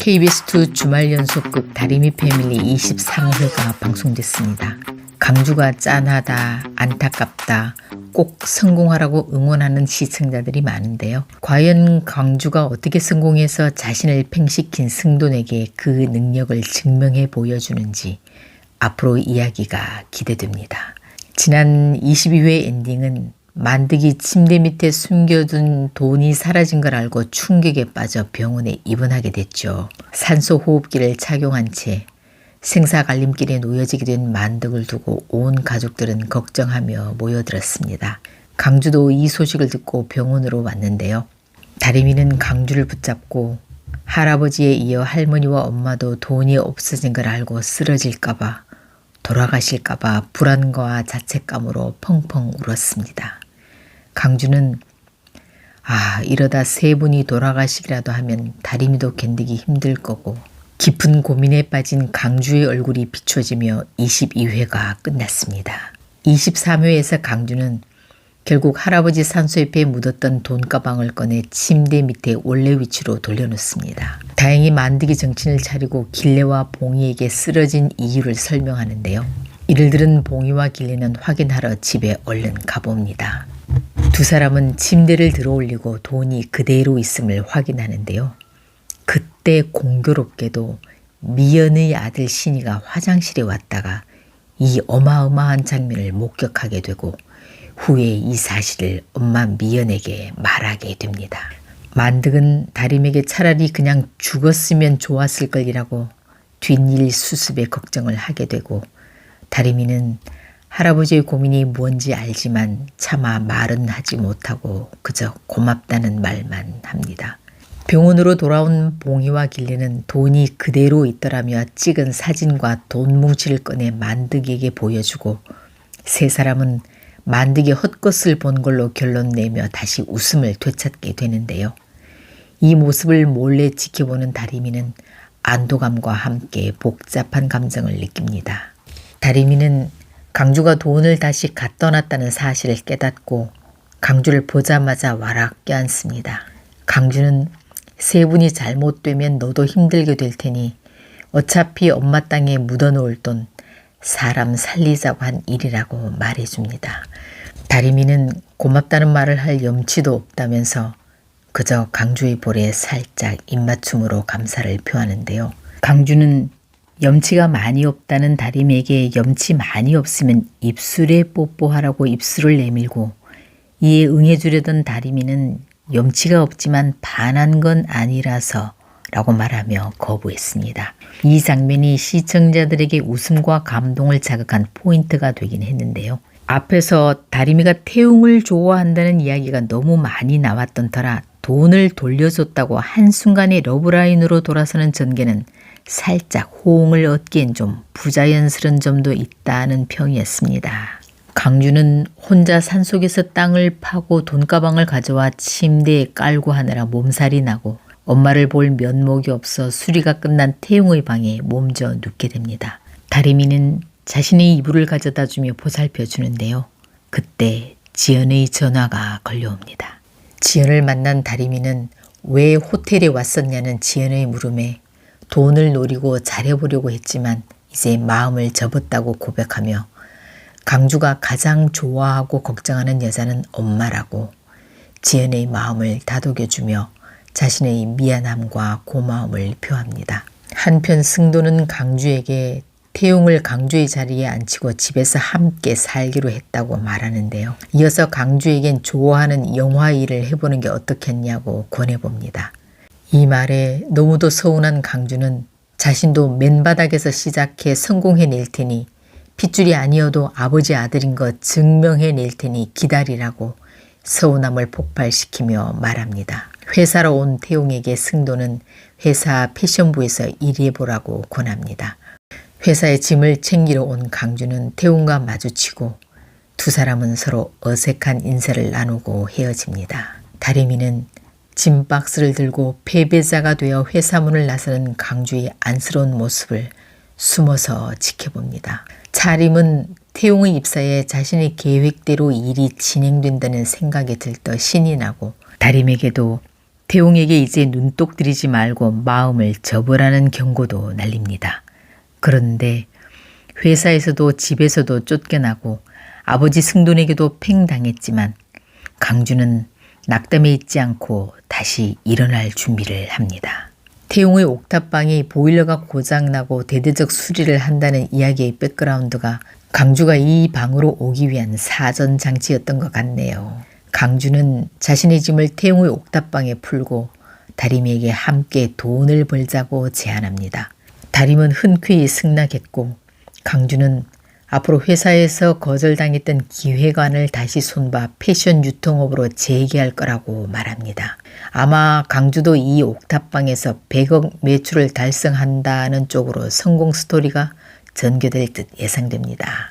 KBS2 주말 연속극 다리미 패밀리 23회가 방송됐습니다. 강주가 짠하다, 안타깝다, 꼭 성공하라고 응원하는 시청자들이 많은데요. 과연 강주가 어떻게 성공해서 자신을 팽식힌 승돈에게 그 능력을 증명해 보여주는지 앞으로 이야기가 기대됩니다. 지난 22회 엔딩은 만드기 침대 밑에 숨겨둔 돈이 사라진 걸 알고 충격에 빠져 병원에 입원하게 됐죠. 산소 호흡기를 착용한 채 생사 갈림길에 놓여지게 된 만덕을 두고 온 가족들은 걱정하며 모여들었습니다. 강주도 이 소식을 듣고 병원으로 왔는데요. 다리미는 강주를 붙잡고 할아버지에 이어 할머니와 엄마도 돈이 없어진 걸 알고 쓰러질까봐 돌아가실까봐 불안과 자책감으로 펑펑 울었습니다. 강주는 아 이러다 세 분이 돌아가시기라도 하면 다리미도 견디기 힘들 거고 깊은 고민에 빠진 강주의 얼굴이 비춰지며 22회가 끝났습니다. 23회에서 강주는 결국 할아버지 산소 옆에 묻었던 돈 가방을 꺼내 침대 밑에 원래 위치로 돌려놓습니다. 다행히 만드기 정신을 차리고 길레와 봉이에게 쓰러진 이유를 설명하는데요. 이를 들은 봉이와 길레는 확인하러 집에 얼른 가봅니다. 두 사람은 침대를 들어 올리고 돈이 그대로 있음을 확인하는데요. 그때 공교롭게도 미연의 아들 신이가 화장실에 왔다가 이 어마어마한 장면을 목격하게 되고 후에 이 사실을 엄마 미연에게 말하게 됩니다. 만득은 다림에게 차라리 그냥 죽었으면 좋았을 걸이라고 뒷일 수습에 걱정을 하게 되고 다림이는 할아버지의 고민이 뭔지 알지만 차마 말은 하지 못하고 그저 고맙다는 말만 합니다. 병원으로 돌아온 봉이와 길리는 돈이 그대로 있더라며 찍은 사진과 돈 뭉치를 꺼내 만득에게 보여주고 세 사람은 만득의 헛것을 본 걸로 결론 내며 다시 웃음을 되찾게 되는데요. 이 모습을 몰래 지켜보는 다리미는 안도감과 함께 복잡한 감정을 느낍니다. 다리미는 강주가 돈을 다시 갖다 놨다는 사실을 깨닫고 강주를 보자마자 와락 껴안습니다. 강주는 세 분이 잘못되면 너도 힘들게 될 테니 어차피 엄마 땅에 묻어놓을 돈 사람 살리자고 한 일이라고 말해줍니다. 다리미는 고맙다는 말을 할 염치도 없다면서 그저 강주의 볼에 살짝 입맞춤으로 감사를 표하는데요. 강주는 염치가 많이 없다는 다림에게 염치 많이 없으면 입술에 뽀뽀하라고 입술을 내밀고 이에 응해주려던 다리미는 염치가 없지만 반한 건 아니라서 라고 말하며 거부했습니다. 이 장면이 시청자들에게 웃음과 감동을 자극한 포인트가 되긴 했는데요. 앞에서 다리미가 태웅을 좋아한다는 이야기가 너무 많이 나왔던 터라 돈을 돌려줬다고 한순간에 러브라인으로 돌아서는 전개는 살짝 호응을 얻기엔 좀 부자연스런 점도 있다는 평이었습니다. 강주는 혼자 산속에서 땅을 파고 돈가방을 가져와 침대에 깔고 하느라 몸살이 나고 엄마를 볼 면목이 없어 수리가 끝난 태용의 방에 몸져 눕게 됩니다. 다리미는 자신의 이불을 가져다 주며 보살펴 주는데요. 그때 지연의 전화가 걸려옵니다. 지연을 만난 다리미는 왜 호텔에 왔었냐는 지연의 물음에 돈을 노리고 잘해보려고 했지만 이제 마음을 접었다고 고백하며 강주가 가장 좋아하고 걱정하는 여자는 엄마라고 지연의 마음을 다독여주며 자신의 미안함과 고마움을 표합니다. 한편 승도는 강주에게 태용을 강주의 자리에 앉히고 집에서 함께 살기로 했다고 말하는데요. 이어서 강주에겐 좋아하는 영화 일을 해보는 게 어떻겠냐고 권해봅니다. 이 말에 너무도 서운한 강주는 자신도 맨바닥에서 시작해 성공해낼 테니 핏줄이 아니어도 아버지 아들인 것 증명해낼 테니 기다리라고 서운함을 폭발시키며 말합니다. 회사로 온 태용에게 승도는 회사 패션부에서 일해보라고 권합니다. 회사의 짐을 챙기러 온 강주는 태웅과 마주치고 두 사람은 서로 어색한 인사를 나누고 헤어집니다. 다리미는 짐 박스를 들고 패배자가 되어 회사 문을 나서는 강주의 안쓰러운 모습을 숨어서 지켜봅니다. 차림은 태용의 입사에 자신의 계획대로 일이 진행된다는 생각이 들떠 신이 나고 다림에게도 태용에게 이제 눈독 들이지 말고 마음을 접으라는 경고도 날립니다. 그런데 회사에서도 집에서도 쫓겨나고 아버지 승돈에게도 팽당했지만 강주는 낙담해 있지 않고 다시 일어날 준비를 합니다. 태용의 옥탑방이 보일러가 고장나고 대대적 수리를 한다는 이야기의 백그라운드가 강주가 이 방으로 오기 위한 사전 장치였던 것 같네요. 강주는 자신의 짐을 태용의 옥탑방에 풀고 다림이에게 함께 돈을 벌자고 제안합니다. 다림은 흔쾌히 승낙했고 강주는 앞으로 회사에서 거절당했던 기획안을 다시 손봐 패션 유통업으로 재개할 거라고 말합니다. 아마 강주도 이 옥탑방에서 100억 매출을 달성한다는 쪽으로 성공 스토리가 전개될 듯 예상됩니다.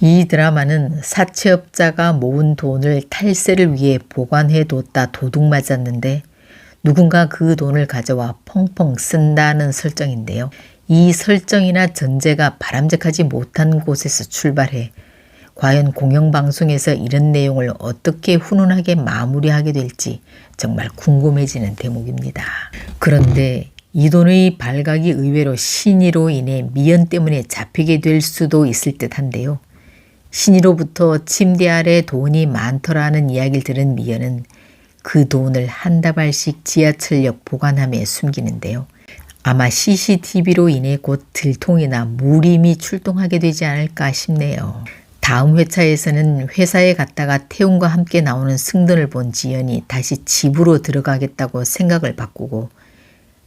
이 드라마는 사채업자가 모은 돈을 탈세를 위해 보관해 뒀다 도둑 맞았는데 누군가 그 돈을 가져와 펑펑 쓴다는 설정인데요. 이 설정이나 전제가 바람직하지 못한 곳에서 출발해 과연 공영방송에서 이런 내용을 어떻게 훈훈하게 마무리하게 될지 정말 궁금해지는 대목입니다. 그런데 이돈의 발각이 의외로 신의로 인해 미연 때문에 잡히게 될 수도 있을 듯 한데요. 신의로부터 침대 아래 돈이 많더라는 이야기를 들은 미연은 그 돈을 한 다발씩 지하철역 보관함에 숨기는데요. 아마 CCTV로 인해 곧 들통이나 무림이 출동하게 되지 않을까 싶네요. 다음 회차에서는 회사에 갔다가 태웅과 함께 나오는 승돈을 본 지연이 다시 집으로 들어가겠다고 생각을 바꾸고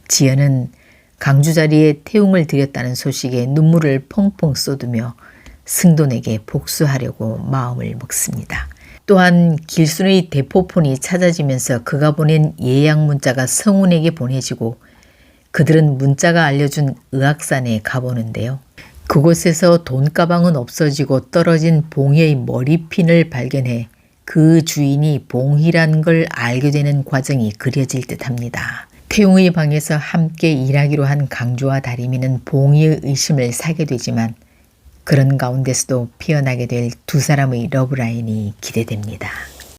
지연은 강주 자리에 태웅을 들였다는 소식에 눈물을 펑펑 쏟으며 승돈에게 복수하려고 마음을 먹습니다. 또한 길순의 대포폰이 찾아지면서 그가 보낸 예약 문자가 성운에게 보내지고 그들은 문자가 알려준 의학산에 가보는데요. 그곳에서 돈가방은 없어지고 떨어진 봉희의 머리핀을 발견해 그 주인이 봉희란 걸 알게 되는 과정이 그려질 듯 합니다. 태용의 방에서 함께 일하기로 한 강주와 다리미는 봉희의 의심을 사게 되지만 그런 가운데서도 피어나게 될 두 사람의 러브라인이 기대됩니다.